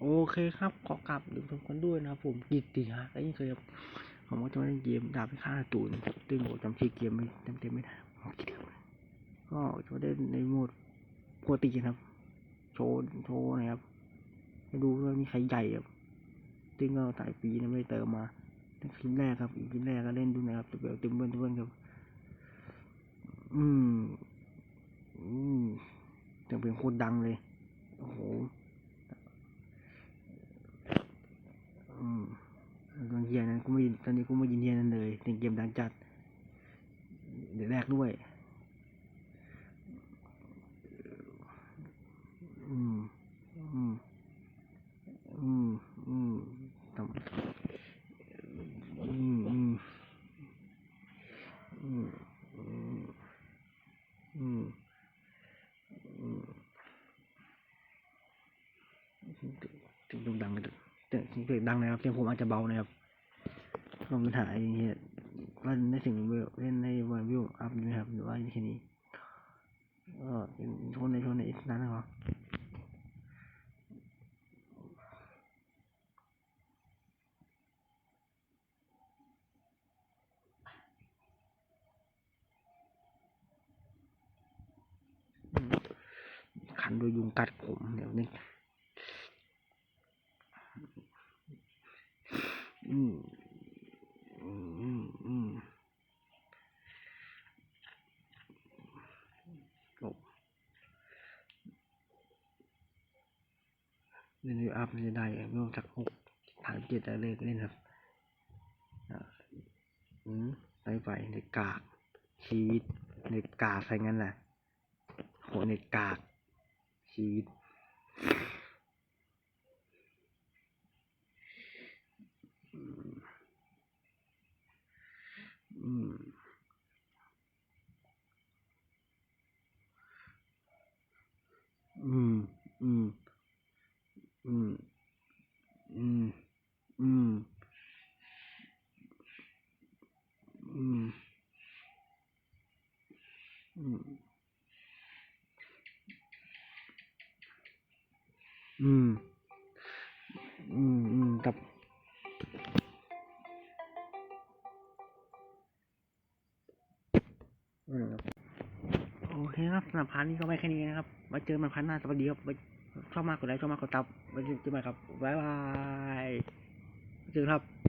โอเคครับ ขอกลับดูทุกคนด้วยนะครับผมกิตติฮะก็ยังเคยครับผมก็จะมาเล่นเกมดาบพิฆาตตูนซึ่งผมจำชื่อเกมไม่เต็มเต็มๆไม่ได้ก็จะมาเล่นในโหมดปกตินะครับ โชว์โชว์นะครับให้ดูว่ามีใครใหญ่ครับซึ่งก็หลายปีนะไม่เติมมาตั้งคลิปแรกครับอีกคลิปแรกก็เล่นดูนะครับตัวเบลเต็มเบิ้ลเต็มเบิ้ลครับ อืม อืมจะเป็นโคตรดังเลย โอ้โห อืมตอนเฮียนั้น กูไม่ตอนนี้กูไม่ยินเฮียนั้นเลยเป็นเกมดังจัดเดี๋ยวแรกด้วย อืม อืม อืม อืมทำอืมอืม อืม อืม อืม อืมถึงดังเลยเสียงเสียงดังนะครับเสียงผมอาจจะเบานะครับ ลองปัญหาอย่างเงี้ยว่าในสิ่งเวลเล่นในวันวิวอัพนะครับหรือว่าแค่นี้ก็เป็นชนในชนในนั้นนะครับอืมขันโดยยุงกัดผมเดี๋ยวนึงอืม อืม อืม อืมโอ้ เล่นวิวอัพมันจะได้ไม่ต้องจากหกฐานเจ็ดอะไรเลยก็เล่นครับอืมไปไปในกาก ชีวิตในกากอะไรงั้นแหละโหในกาก ชีวิตอืมอืมอืม อืม อืม อืม อืม อืม อืม อืมอืมกับอืมครับโอเคครับสำหรับพาร์ทนี้ก็ไว้แค่นี้นะครับไว้เจอมันพาร์ทหน้าสวัสดีครับชอบมากกดไลค์ชอบมากกดตับไว้เจอกันใหม่ครับบ๊ายบายเจอกันครับ